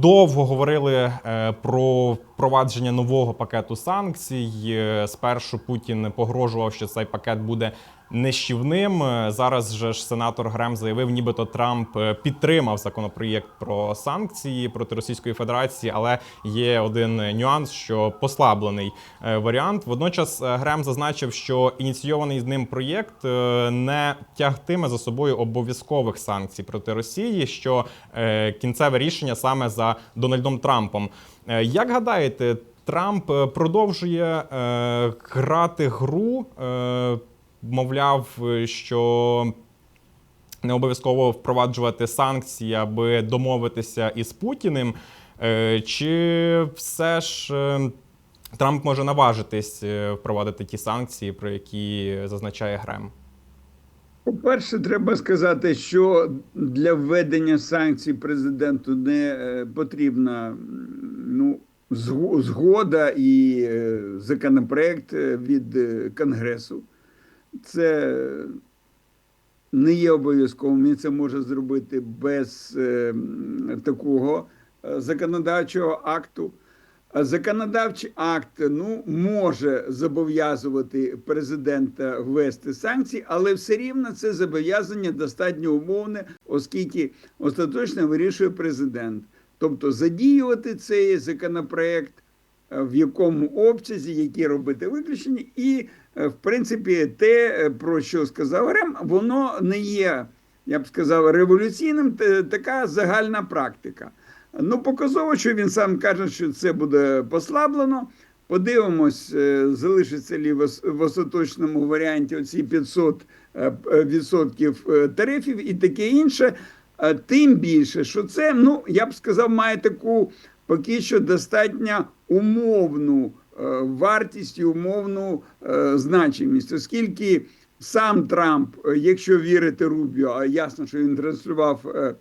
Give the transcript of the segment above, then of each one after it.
довго говорили е, про впровадження нового пакету санкцій. Е, Спершу Путін погрожував, що цей пакет буде нищівним. Е, Зараз же ж сенатор Грем заявив, нібито Трамп е, підтримав законопроєкт про санкції проти Російської Федерації, але є один нюанс, що послаблений е, варіант. Водночас Грем зазначив, що ініційований з ним проєкт не тягтиме за собою обов'язкових санкцій проти Росії, що кінцеве рішення саме за Дональдом Трампом. Як гадаєте, Трамп продовжує е, грати гру? Е, мовляв, е, що не обов'язково впроваджувати санкції, аби домовитися із Путіним. Е, Чи все ж е, Трамп може наважитись впровадити ті санкції, про які зазначає Грем? По-перше, треба сказати, що для введення санкцій президенту не потрібна ну, згода і законопроект від Конгресу. Це не є обов'язковим. Він це може зробити без е, такого е, законодавчого акту. Законодавчий акт ну може зобов'язувати президента ввести санкції, але все рівно це зобов'язання достатньо умовне, оскільки остаточно вирішує президент. Тобто задіювати цей законопроект, е, в якому обсязі, які робити виключення, і в принципі те, е, про що сказав Грем, воно не є, я б сказав, революційним. Така загальна практика. Ну, показово, що він сам каже, що це буде послаблено. Подивимось, е, залишиться лі в остаточному варіанті оці 500 е, п- е, відсотків е, тарифів і таке інше. Е, Тим більше, що це, ну я б сказав, має таку поки що достатньо умовну е, вартість і умовну е, значимість, оскільки сам Трамп, е, якщо вірити Рубіо, а ясно, що він транслював е,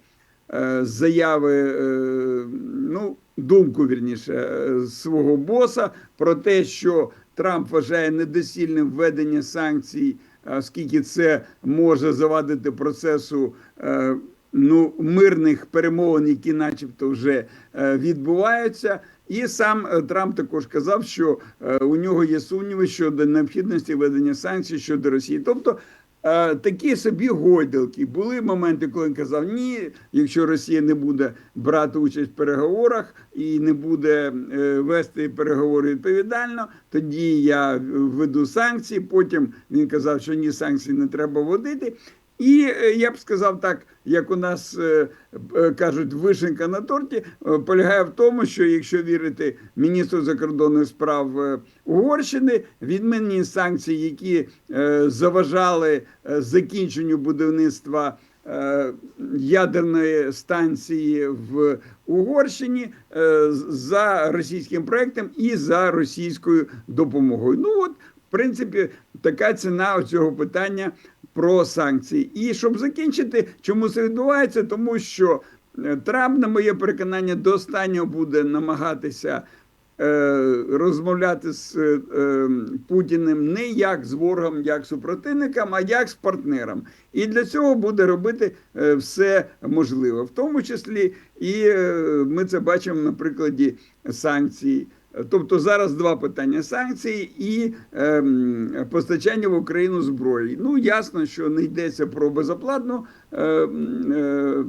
е, заяви, е, ну, думку вірніше, е, свого боса про те, що Трамп вважає недосільним введення санкцій, оскільки це може завадити процесу. е, Ну, мирних перемовин, які, начебто, вже е, відбуваються, і сам е, Трамп також казав, що е, у нього є сумніви щодо необхідності введення санкцій щодо Росії. Тобто е, такі собі гойдалки. Були моменти, коли він казав, ні, якщо Росія не буде брати участь в переговорах і не буде вести переговори відповідально, тоді я введу санкції. Потім він казав, що ні, санкцій не треба вводити. І е, я б сказав так, як у нас е, е, кажуть, вишенка на торті полягає в тому, що якщо вірити міністру закордонних справ Угорщини, відмінні санкції, які заважали закінченню будівництва. Ядерної станції в Угорщині за російським проектом і за російською допомогою. Ну от, в принципі, така ціна цього питання про санкції. І щоб закінчити, чому це відбувається, тому що е, Трамп, на моє переконання, до останнього буде намагатися е, розмовляти з е, Путіним не як з ворогом, як з супротивником, а як з партнером. І для цього буде робити все можливе, в тому числі і ми це бачимо на прикладі санкцій. Тобто зараз два питання: санкції і е, постачання в Україну зброї. Ну ясно, що не йдеться про безоплатну е, е,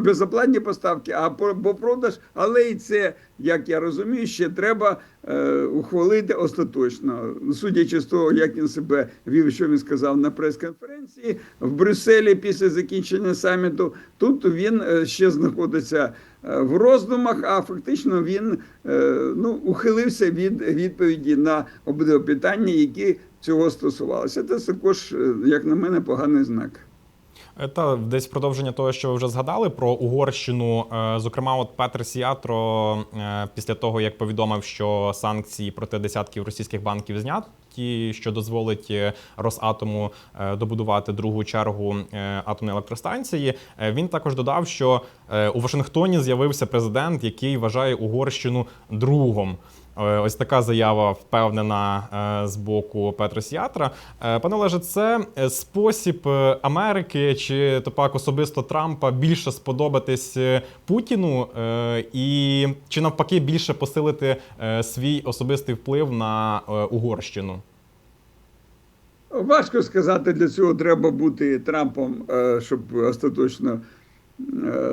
безоплатні поставки, а про продаж. Але і це, як я розумію, ще треба ухвалити остаточно. Судячи з того, як він себе вів, що він сказав на прес-конференції в Брюсселі після закінчення саміту. Тут він е, ще знаходиться е, в роздумах, а фактично він е, ну, ухилився від відповіді на обидва питання, які цього стосувалися. Це також, е, як на мене, поганий знак. Та десь продовження того, що ви вже згадали про Угорщину. Е, Зокрема, от Петр Сіатро е, після того, як повідомив, що санкції проти десятків російських банків зняті, що дозволить е, Росатому добудувати другу чергу атомної електростанції, він також додав, що у Вашингтоні з'явився президент, який вважає Угорщину другом. Е, Ось така заява впевнена е, з боку Петросіатра. Е, Пане Олеже, це спосіб Америки чи то пак особисто Трампа більше сподобатись Путіну і чи навпаки більше посилити свій особистий вплив на Угорщину? Важко сказати, для цього треба бути Трампом, щоб остаточно,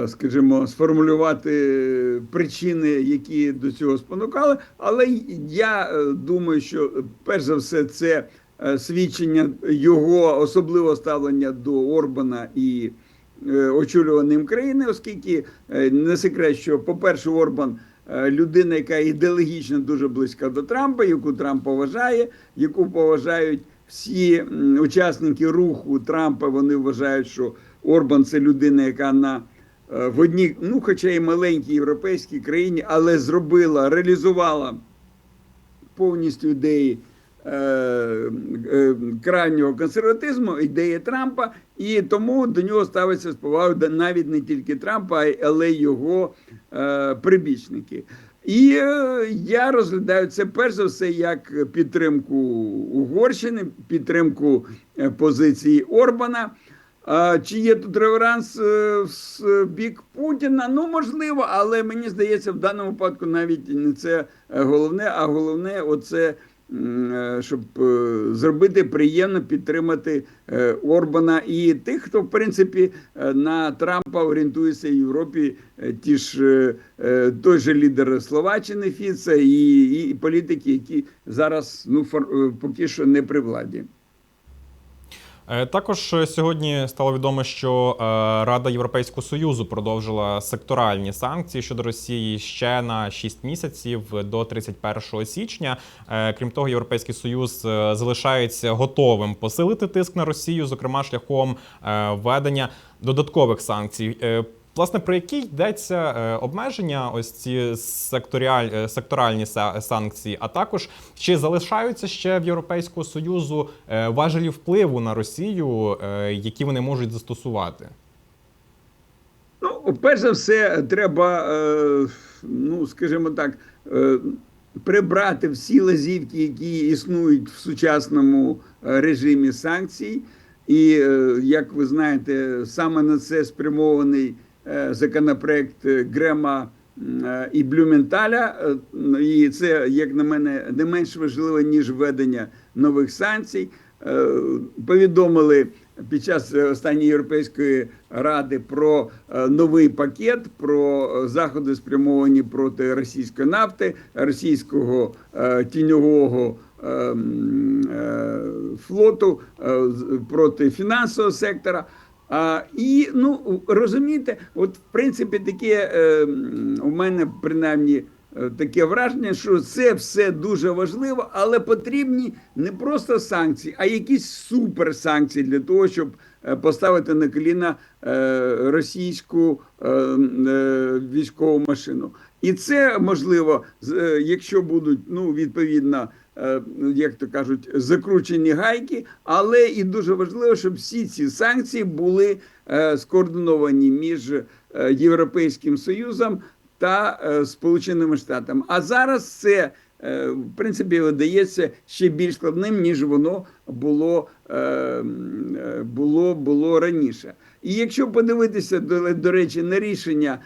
скажімо, сформулювати причини, які до цього спонукали. Але я е, думаю, що перш за все це е, свідчення його особливого ставлення до Орбана і е, очолюваним країни, оскільки е, не секрет, що, по-перше, Орбан. е, Людина, яка ідеологічно дуже близька до Трампа, яку Трамп поважає, яку поважають всі учасники руху Трампа. Вони вважають, що Орбан це людина, яка на е, в одній, ну хоча й маленькій європейській країні, але зробила, реалізувала повністю ідеї е, е, крайнього консерватизму, ідеї Трампа, і тому до нього ставиться з повагою навіть не тільки Трампа, але й його е, прибічники. І е, я розглядаю це перш за все як підтримку Угорщини, підтримку е, позиції Орбана. Чи є тут реверанс е, в бік Путіна? Ну можливо, але мені здається, в даному випадку навіть не це е, головне, а головне, оце е, щоб е, зробити приємно підтримати е, Орбана і тих, хто в принципі е, на Трампа орієнтується в Європі. е, Ті ж е, е, той же лідер Словаччини Фіца і, і політики, які зараз ну фор, е, поки що не при владі. Е, Також е, сьогодні стало відомо, що е, Рада Європейського союзу продовжила секторальні санкції щодо Росії ще на 6 місяців до 31 січня. Крім того, Європейський союз залишається готовим посилити тиск на Росію, зокрема шляхом введення додаткових санкцій. Власне, про які йдеться е, обмеження, ось ці секторіаль, е, секторальні санкції, а також чи залишаються ще в Європейського союзу е, важелі впливу на Росію, які вони можуть застосувати? Ну, перш за все, треба, ну, скажімо так, прибрати всі лазівки, які існують в сучасному режимі санкцій. І, як ви знаєте, саме на це спрямований законопроект е, Грема е, і Блюменталя. Е, І це, як на мене, не менш важливо, ніж введення нових санкцій. Е, Повідомили під час е, останньої європейської ради про е, новий пакет, про е, заходи спрямовані проти російської нафти, російського е, тіньового е, е, флоту, е, проти фінансового сектора. А, і ну розумієте, от в принципі таке е, у мене принаймні е, таке враження, що це все дуже важливо, але потрібні не просто санкції, а якісь суперсанкції для того, щоб е, поставити на коліна е, російську е, е, військову машину. І це можливо, якщо будуть ну відповідно. Е, Як то кажуть, закручені гайки, але і дуже важливо, щоб всі ці санкції були е, скоординовані між е, Європейським Союзом та Сполученими Штатами. А зараз це в принципі видається ще більш складним, ніж воно було, було, було раніше. І якщо подивитися до, до речі на рішення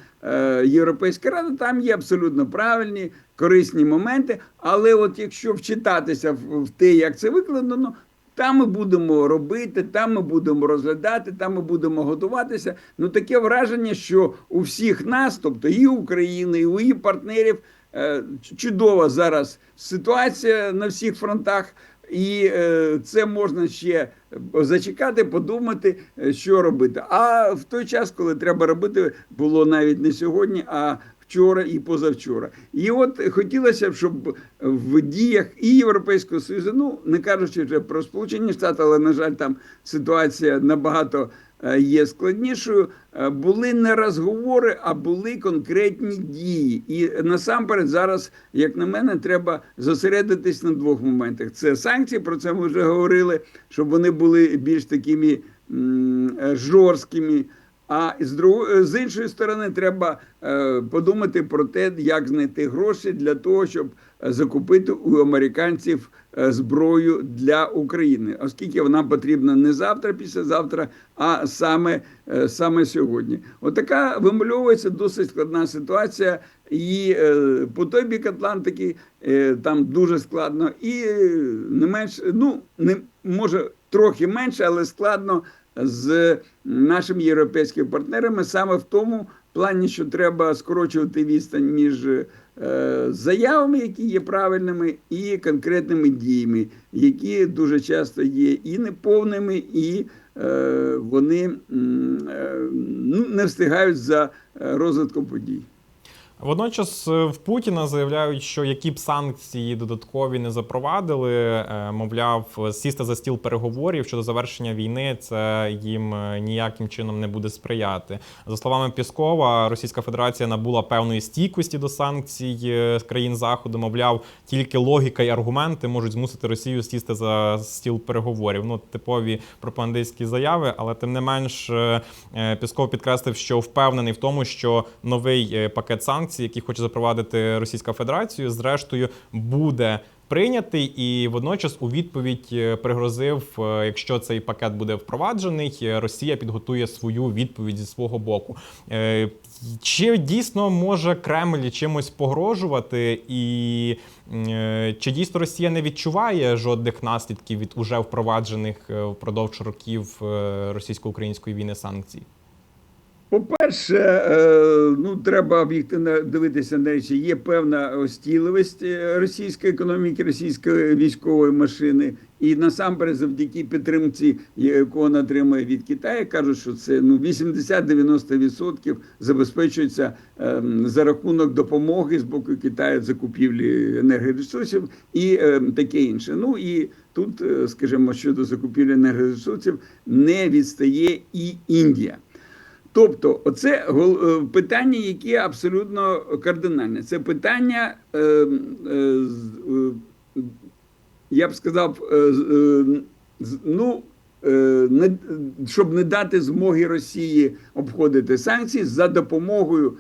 Європейської ради, там є абсолютно правильні, корисні моменти. Але от якщо вчитатися в, те, як це викладено, там ми будемо робити, там ми будемо розглядати, там ми будемо готуватися. Ну таке враження, що у всіх нас, тобто і України, і у її партнерів, е, чудова зараз ситуація на всіх фронтах. І е, це можна ще зачекати, подумати, е, що робити. А в той час, коли треба робити, було навіть не сьогодні, а вчора і позавчора. І от хотілося б, щоб в діях і Європейського Союзу, ну не кажучи вже про Сполучені Штати, але на жаль, там ситуація набагато е, є складнішою. е, Були не розговори, а були конкретні дії. І насамперед зараз, як на мене, треба зосередитись на двох моментах: це санкції, про це ми вже говорили, щоб вони були більш такими е, жорсткими. А з друг... з іншої сторони, треба е, подумати про те, як знайти гроші для того, щоб е, закупити у американців е, зброю для України, оскільки вона потрібна не завтра, післязавтра, а саме, е, саме сьогодні. Отака вимальовується досить складна ситуація. І е, по той бік Атлантики е, там дуже складно, і е, не менш, ну не може трохи менше, але складно з нашими європейськими партнерами саме в тому плані, що треба скорочувати відстань між е, заявами, які є правильними, і конкретними діями, які дуже часто є і неповними, і е, вони е, ну, не встигають за розвитком подій. Водночас е, в Путіна заявляють, що які б санкції додаткові не запровадили, е, мовляв, сісти за стіл переговорів щодо завершення війни, це їм е, ніяким чином не буде сприяти. За словами Піскова, Російська Федерація набула певної стійкості до санкцій країн заходу. Мовляв, тільки логіка і аргументи можуть змусити Росію сісти за стіл переговорів. Ну, типові пропагандистські заяви, але тим не менш Пісков підкреслив, що впевнений в тому, що новий пакет санкцій, який хоче запровадити Російська Федерація, зрештою буде. Прийнятий і водночас у відповідь е, пригрозив, е, якщо цей пакет буде впроваджений, е, Росія підготує свою відповідь зі свого боку. Чи дійсно може Кремль чимось погрожувати, і чи дійсно Росія не відчуває жодних наслідків від уже впроваджених впродовж років російсько-української війни санкцій? По-перше, е, ну треба об'єктивно дивитися на речі. Є певна остійливість е, російської економіки, російської військової машини, і насамперед, завдяки підтримці, яку вона отримує від Китаю, кажуть, що це ну 80-90% забезпечується е, за рахунок допомоги з боку Китаю закупівлі енергоресурсів і е, таке інше. Ну і тут, е, скажімо, щодо закупівлі енергоресурсів, не відстає і Індія. Тобто, оце е, питання, яке абсолютно кардинальне. Це питання, е, е, я б сказав, ну, щоб не дати змоги Росії обходити санкції за допомогою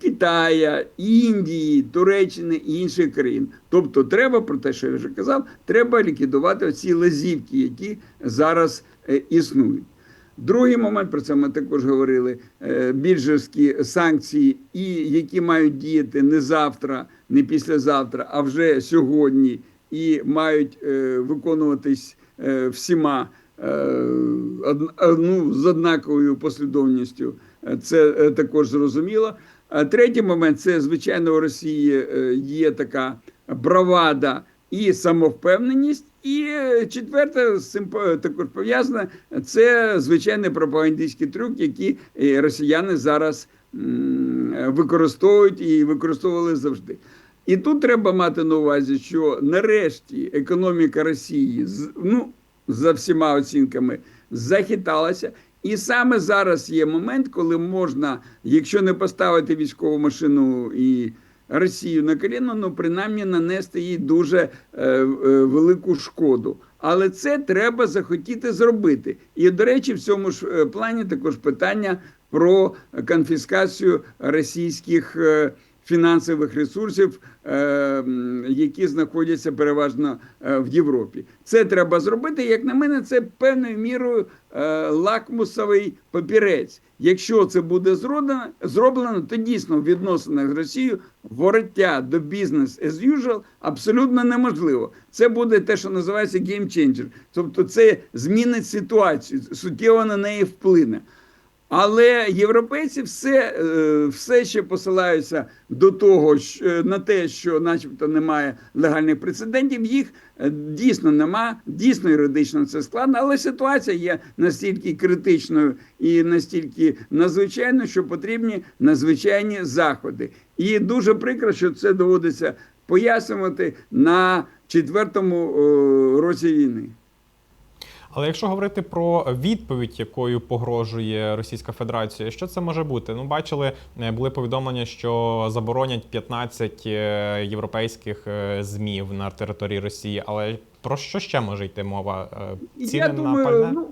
Китая, Індії, Туреччини і інших країн. Тобто, треба про те, що я вже казав, треба ліквідувати ці лазівки, які зараз існують. Другий момент, про це ми також говорили: е, біржерські санкції, і які мають діяти не завтра, не післязавтра, а вже сьогодні, і мають е, виконуватись е, всіма ну, з однаковою послідовністю. Це також зрозуміло. Третій момент це звичайно у Росії є така бравада і самовпевненість. І четверте, з також пов'язане, це звичайний пропагандистський трюк, який е, росіяни зараз використовують і використовували завжди. І тут треба мати на увазі, що нарешті економіка Росії ну, за всіма оцінками захиталася. І саме зараз є момент, коли можна, якщо не поставити військову машину і Росію на коліно, ну принаймні нанести їй дуже е, е, велику шкоду. Але це треба захотіти зробити. І, до речі, в цьому ж е, плані також питання про конфіскацію російських е, фінансових ресурсів, е, які знаходяться переважно е, в Європі. Це треба зробити. Як на мене, це певною мірою е, лакмусовий папірець. Якщо це буде зроблено, зроблено, то дійсно в відносинах з Росією вороття до бізнес as usual абсолютно неможливо. Це буде те, що називається changer. Тобто це змінить ситуацію, суттєво на неї вплине. Але європейці все, е, все ще посилаються до того, що, е, на те, що, начебто, немає легальних прецедентів. Їх е, дійсно нема, дійсно юридично це складно, але ситуація є настільки критичною і настільки надзвичайною, що потрібні надзвичайні заходи. І дуже прикро, що це доводиться пояснювати на четвертому році війни. Але якщо говорити про відповідь, якою погрожує Російська Федерація, що це може бути? Ну, бачили, е, були повідомлення, що заборонять 15 е, європейських е, змів на території Росії. Але про що ще може йти мова? Ціни Я на пальне? ну,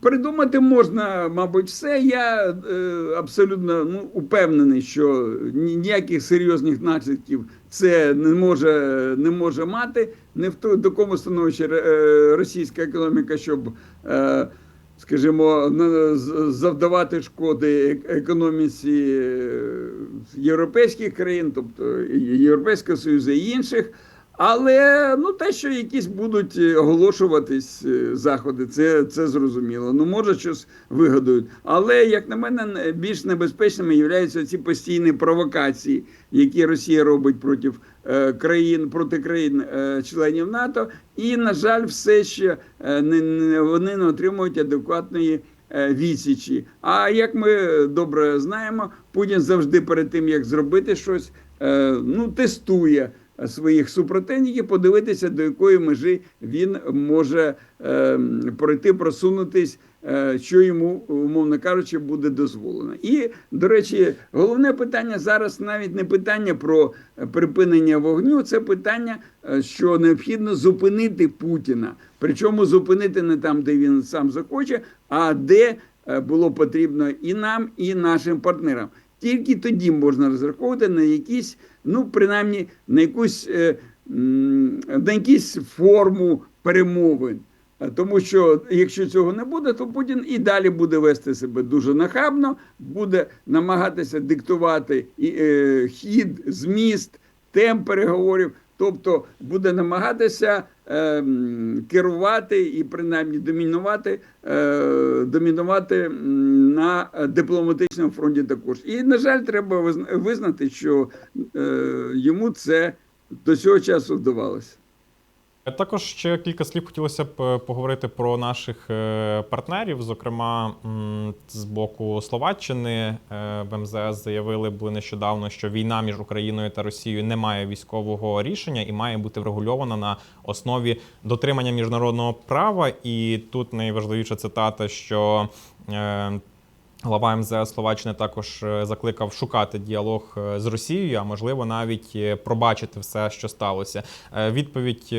Придумати можна, мабуть, все. Я е, абсолютно ну, упевнений, що ніяких серйозних наслідків це не може, не може мати. Не в ту- такому становищі е, російська економіка, щоб, е, скажімо, завдавати шкоди ек- економіці е, європейських країн, тобто Європейського Союзу і інших. Але ну те, що якісь будуть е, оголошуватись е, заходи, це, це зрозуміло. Ну може щось вигадують. Але як на мене, не- більш небезпечними являються ці постійні провокації, які Росія робить проти е, країн проти країн е, членів НАТО. І на жаль, все ще не, не вони не отримують адекватної. Відсічі. А як ми добре знаємо, Путін завжди перед тим як зробити щось, ну тестує своїх супротивників, подивитися, до якої межі він може е, пройти, просунутись, е, що йому, умовно кажучи, буде дозволено. І, до речі, головне питання зараз навіть не питання про припинення вогню, це питання, е, що необхідно зупинити Путіна. Причому зупинити не там, де він сам захоче, а де е, було потрібно і нам, і нашим партнерам. Тільки тоді можна розраховувати на якісь, ну принаймні на якусь е, на якусь форму перемовин. Тому що якщо цього не буде, то Путін і далі буде вести себе дуже нахабно, буде намагатися диктувати е, хід, зміст, темп переговорів. Тобто буде намагатися е, керувати і принаймні домінувати, е, домінувати на дипломатичному фронті також. І, на жаль, треба визна- визнати, що е, йому це до цього часу вдавалося. Також ще кілька слів хотілося б е, поговорити про наших е, партнерів. Зокрема, з боку Словаччини е, в МЗС заявили були нещодавно, що війна між Україною та Росією не має військового рішення і має бути врегульована на основі дотримання міжнародного права. І тут найважливіша цитата, що е, Глава МЗС Словаччини також е, закликав шукати діалог е, з Росією, а можливо навіть е, пробачити все, що сталося. Відповідь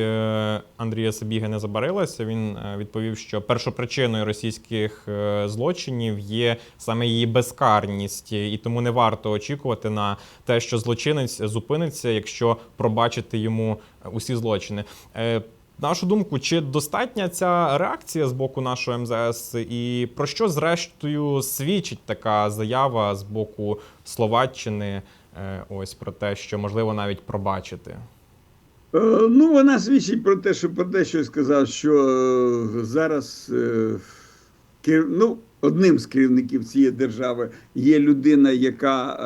Андрія Сабіги не забарилася. Він відповів, що першопричиною російських злочинів є саме її безкарність, і тому не варто очікувати на те, що злочинець зупиниться, якщо пробачити йому усі злочини. На вашу думку, чи достатня ця реакція з боку нашого МЗС, і про що зрештою свідчить така заява з боку Словаччини? е, Ось про те, що можливо навіть пробачити? Е, Ну, вона свідчить про те, що про те, що я сказав, що е, зараз ну, одним з керівників цієї держави є людина, яка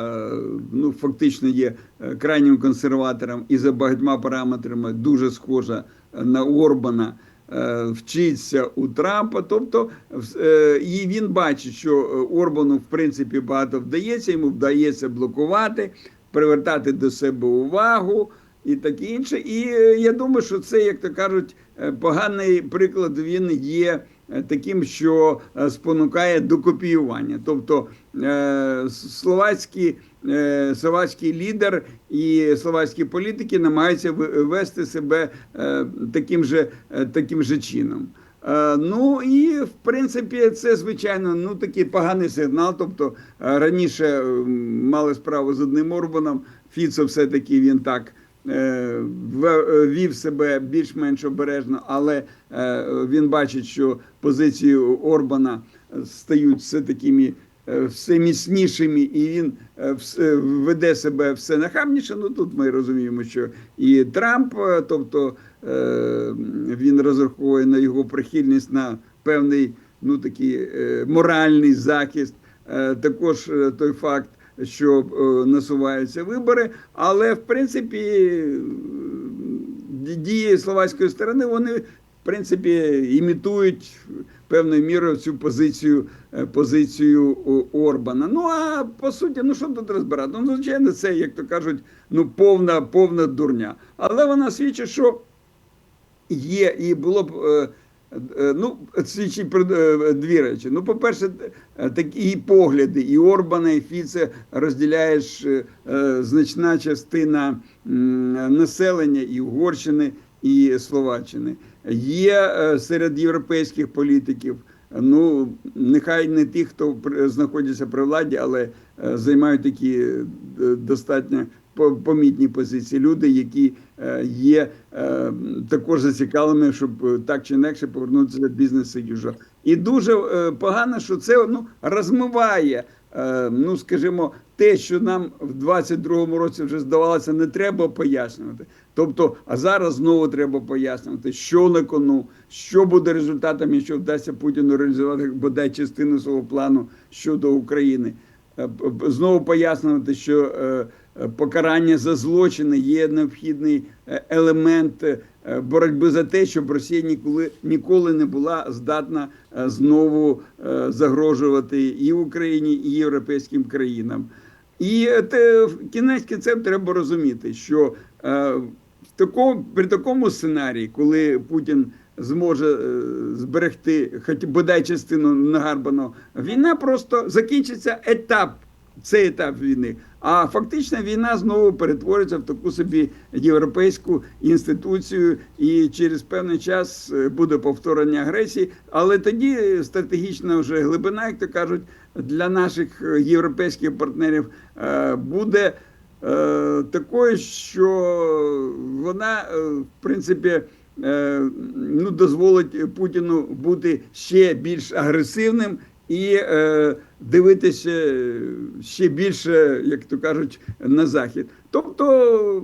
ну, фактично є крайнім консерватором і за багатьма параметрами дуже схожа на Орбана. е, Вчиться у Трампа, тобто е, і він бачить, що е, Орбану в принципі багато вдається, йому вдається блокувати, привертати до себе увагу і таке інше. І я думаю, що це, як то кажуть, поганий приклад він є таким, що спонукає до копіювання. Тобто словацькі, словацький лідер і словацькі політики намагаються вести себе е, таким же, е, таким же чином. Е, Ну і в принципі це звичайно ну такий поганий сигнал. Тобто е, раніше е, мали справу з одним Орбаном. Фіцо все-таки він так е, вів себе більш-менш обережно, але е, він бачить, що позиції Орбана стають все такими. Е, Все міцнішими, і він е, веде себе все нахабніше. Ну тут ми розуміємо, що і Трамп, е, тобто він розраховує на його прихильність на певний ну такий моральний захист. Також той факт, що насуваються вибори, але в принципі дії словацької сторони вони в принципі імітують певною мірою цю позицію е, позицію Орбана. Ну а по суті, ну що тут розбирати? Ну, звичайно, це, як то кажуть, ну повна, повна дурня. Але вона свідчить, що є і було б. е, е, Ну, свідчить про дві речі. Ну, по-перше, такі погляди і Орбана, і Фіце розділяєш значна частина населення і Угорщини, і Словаччини. Є е, серед європейських політиків ну нехай не ті, хто знаходяться при владі, але е, займають такі е, достатньо помітні позиції. Люди, які е, є е, також зацікавленими, щоб е, так чи інакше повернутися до бізнесу южа. І дуже е, погано, що це ну розмиває. е, Ну, скажімо, те, що нам в 22-му році вже здавалося, не треба пояснювати. Тобто, а зараз знову треба пояснювати, що на кону, що буде результатом, якщо вдасться Путіну реалізувати бодай частину свого плану щодо України. Е, Знову пояснювати, що е, е, покарання за злочини є необхідний елемент боротьби за те, щоб Росія ніколи ніколи не була здатна знову загрожувати і Україні, і європейським країнам. І те, в кінець кінцем треба розуміти, що такому, при такому сценарії, коли Путін зможе е, зберегти хоч бодай частину нагарбаного, війна просто закінчиться етап, цей етап війни. А фактично війна знову перетвориться в таку собі європейську інституцію, і через певний час е, буде повторення агресії. Але тоді стратегічна вже глибина, як то кажуть, для наших європейських партнерів е, буде такою, що вона, е, в принципі, е, ну, дозволить Путіну бути ще більш агресивним і е, дивитися е, ще більше, як то кажуть, на захід. Тобто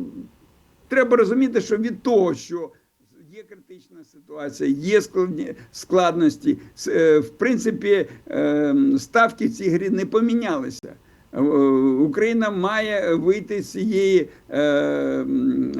треба розуміти, що від того, що є критична ситуація, є складні складності, е, в принципі, е, ставки в цій грі не помінялися. Е, Україна має вийти з цієї, е,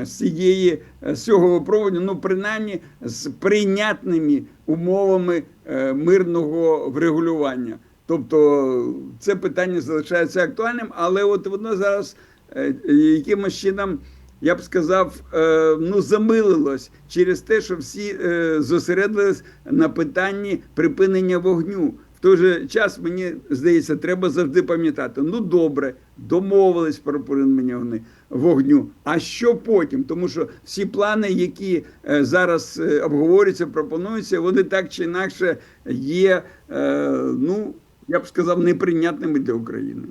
з цієї е, з цього випробування, ну принаймні з прийнятними умовами е, мирного врегулювання. Тобто це питання залишається актуальним, але от воно зараз е, якимось чином, я б сказав, е, ну замилилось через те, що всі е, зосередились на питанні припинення вогню. В той же час мені здається, треба завжди пам'ятати: ну добре, домовились про припинення вогню. А що потім? Тому що всі плани, які е, зараз е, обговорюються, пропонуються, вони так чи інакше є, е, ну я б сказав, неприйнятними для України.